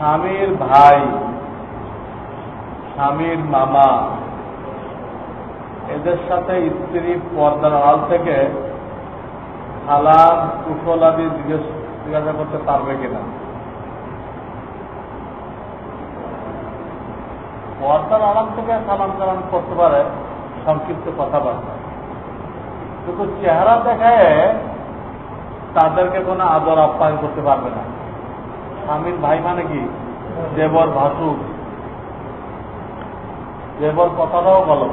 স্বামীর ভাই, স্বামীর মামা, এদের সাথে স্ত্রী পর্দার আল থেকে সালাম কুশলাদি জিজ্ঞেস জিজ্ঞাসা করতে পারবে কিনা? পর্দার আড়াল থেকে সালাম কালাম করতে পারে সংক্ষিপ্ত কথাবার্তা। কিন্তু চেহারা দেখায় তাদেরকে কোনো আদর আপ্যায়ন করতে পারবে না। স্বামীর ভাই মানে কি? দেবর ভাসুর দেবর কথাটাও বলো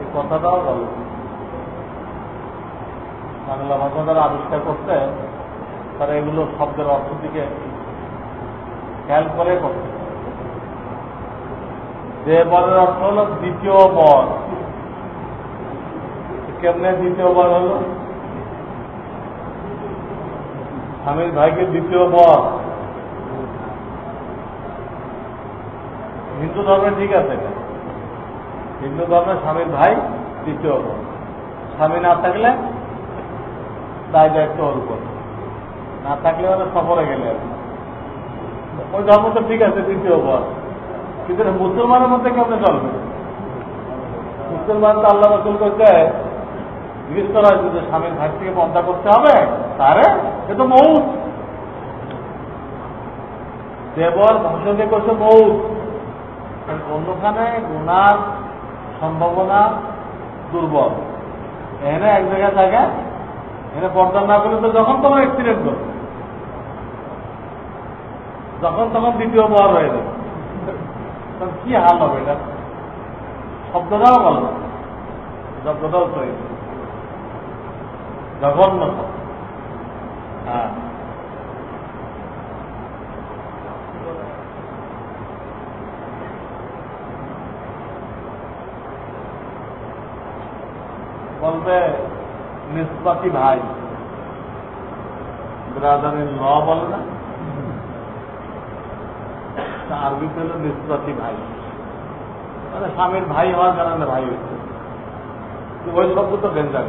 এই কথাটাও গলত বাংলা ভাষা যারা আবিষ্কার করতে তারা এগুলো শব্দের অর্থ দিকে খেয়াল করে করতে দেবরের অর্থ হলো দ্বিতীয় বর। কেমনে দ্বিতীয় বর হলো? স্বামীর ভাইকে দ্বিতীয় বর হিন্দু ধর্মে ঠিক আছে। হিন্দু ধর্মে স্বামীর ভাই দ্বিতীয় বর স্বামী না থাকলে দায় দায়িত্ব ওর উপর। না থাকলে ওরা সফরে গেলে। ওই ধর্ম তো ঠিক আছে, দ্বিতীয় বর কিন্তু মুসলমানের মধ্যে কেমন চলবে? মুসলমান তো আল্লাহ রসুল করতে জিজ্ঞেস করা হয়েছে যে স্বামীর ভাই থেকে পন্থা করতে হবে তারে সে তো মৌত। দেবর ভাষণে করছে মৌত। অন্যখানে গুনার সম্ভাবনা দুর্বল। এখানে এক জায়গায় থাকে এখানে পর্দা না করলে তো যখন তখন অ্যাক্সিডেন্ট করবে যখন তখন দ্বিতীয় বর হয়ে যাবে। তখন কি হাল হবে এটা? শব্দটাও বল শব্দটাও তৈরি জঘন্য। হ্যাঁ। বলবে নিষ্পাতি ভাই। ব্রাদারের ল বলে না? আরবিতে হলো নিষ্পাতি ভাই। মানে স্বামীর ভাই হওয়ার কারণে ভাই হচ্ছে ওই শব্দ তো ডেঞ্জার